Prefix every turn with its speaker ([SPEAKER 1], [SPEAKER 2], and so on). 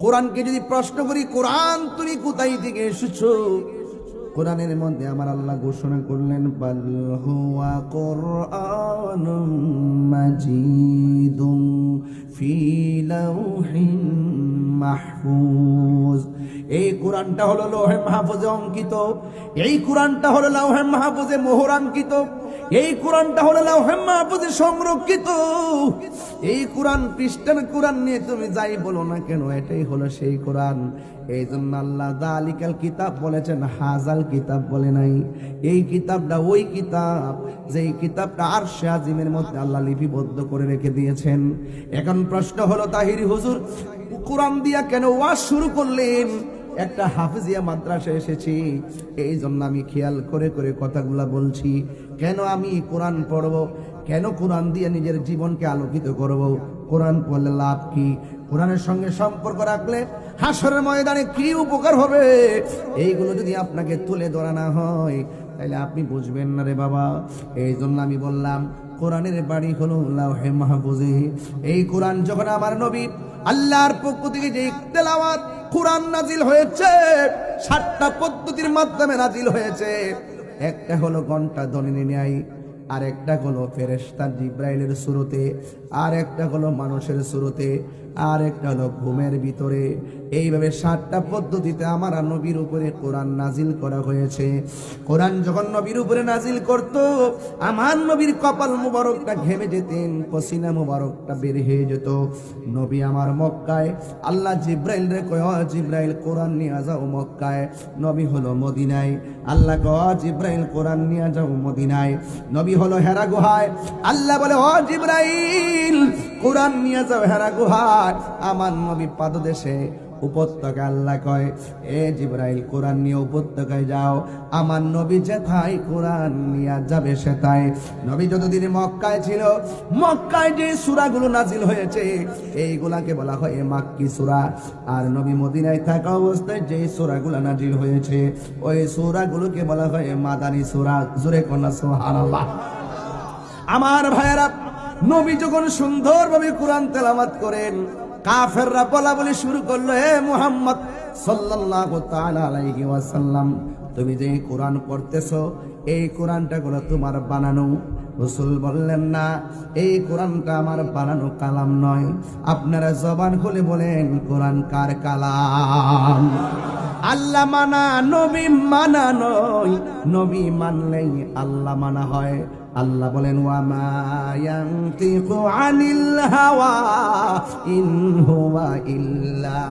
[SPEAKER 1] কোরআনকে যদি প্রশ্ন করি, কোরআন তুমি কোথায় থেকে এসেছ? কোরআনের মধ্যে আমার আল্লাহ ঘোষণা করলেন, বাল মাজিদুম ফি মাহফুজ। এই কোরআনটা হলো লৌহে মাহফুজে অঙ্কিত। এই কোরআনটা হলো লৌহে মাহফুজে মোহরাঙ্কিত। এই কোরআনটা হলো লৌহে মাহফুজে সংরক্ষিত। এই কোরআন খ্রিস্টান কোরআন নিয়ে তুমি যাই বলো না কেন, এটাই হলো সেই কোরআন। এই জন্য আল্লাহ দালিকাল কিতাব বলেছেন, হাজাল কিতাব বলে নাই। এই কিতাবটা ওই কিতাব যে এই কিতাবটা আর আজিমের মধ্যে আল্লাহ লিপিবদ্ধ করে রেখে দিয়েছেন। এখন প্রশ্ন হলো তাহির হুজুর, কোরআন দিয়া কেন ওয়াজ শুরু করলেন? একটা হাফিজিয়া মাদ্রাসা এসেছি। এই জন্য আমি খেয়াল করে করে কথাগুলা বলছি। কেন আমি কোরআন পড়ব? কেন কোরআন দিয়ে নিজের জীবনকে আলোকিত করব? কোরআন পড়লে লাভ কি? কোরআনের সঙ্গে সম্পর্ক রাখলে হাসরের ময়দানে কি উপকার হবে? এইগুলো যদি আপনাকে তুলে ধরা না হয়, তাহলে আপনি বুঝবেন না রে বাবা। এই জন্য আমি বললাম, কোরআনের বাড়ি হলো লাউহে মাহফুজে। এই কোরআন যখন আমার নবী আল্লাহর পক্ষ থেকে যে তেলাওয়াত কোরআন নাজিল হয়েছে সাতটা পদ্ধতির মাধ্যমে নাজিল হয়েছে। একটা হলো ঘণ্টা ধ্বনি ন্যায় আর একটা হলো ফেরেস্তা জিব্রাইলের সুরতে আর একটা হলো মানুষের সুরতে আর একটা হলো ঘুমের ভিতরে। এইভাবে সাতটা পদ্ধতিতে আমার নবীর উপরে কোরআন নাজিল করা হয়েছে। কোরআন যখন নবীর উপরে নাজিল করত, আমার নবীর কপাল মুবারকটা ঘেমে যেতেন, পসিনা মুবারকটা বের হয়ে যেত। নবী আমার মক্কায়, আল্লাহ জিব্রাইল রে কয়, "ও জিব্রাইল, কোরআন নিয়ে যাও মক্কায়। নবী হলো মদিনায়, আল্লাহ কয় জিব্রাইল, কোরআন নিয়ে যাও মদিনায়। নবী হলো হেরা গুহায়। আল্লাহ বলে, ও জিব্রাইল, কোরআন নিয়ে যাও হেরা গুহায়। আমার নবী পাদদেশে উপত্যকা আল্লাহ কয়, এ জিব্রাইল, কোরআন নিয়ে উপত্যকায় যাও। আমার নবী যেথায় কোরআন নিয়ে যাবে সেথায় নবী যতদিন মক্কায় ছিল, মক্কায় যে সূরাগুলো নাজিল হয়েছে, এইগুলাকে বলা হয় এ মাক্কি সূরা। আর নবী মদিনায় থাকা অবস্থায় যে সূরাগুলো নাজিল হয়েছে, ওই সূরাগুলোকে বলা হয় এ মাদানী সূরা। জোরে কন্যা, সুবহানাল্লাহ। আমার ভাইয়েরা, নবী যখন সুন্দরভাবে কোরআন তেলামাত করেন কাফেররা বলা বলে শুরু করল, হে মুহাম্মদ সাল্লাল্লাহু তাআলা আলাইহি ওয়াসাল্লাম, তুমি যে কোরআন পড়তেছো, এই কোরআনটা গুলো তোমার বানানো। রসুল বললেন, না, এই কোরআনটা আমার বানানো কালাম নয়। আপনারা জবান খুলে বলেন, কোরআন কার কালাম? আল্লাহ মানা, নবী মানা নয়। নবী মানলেই আল্লাহ মানা হয়। আল্লাহ বলেন ওয়ামা ইয়ান্তিকু আনিল হাওয়া ইন হুয়া ইল্লা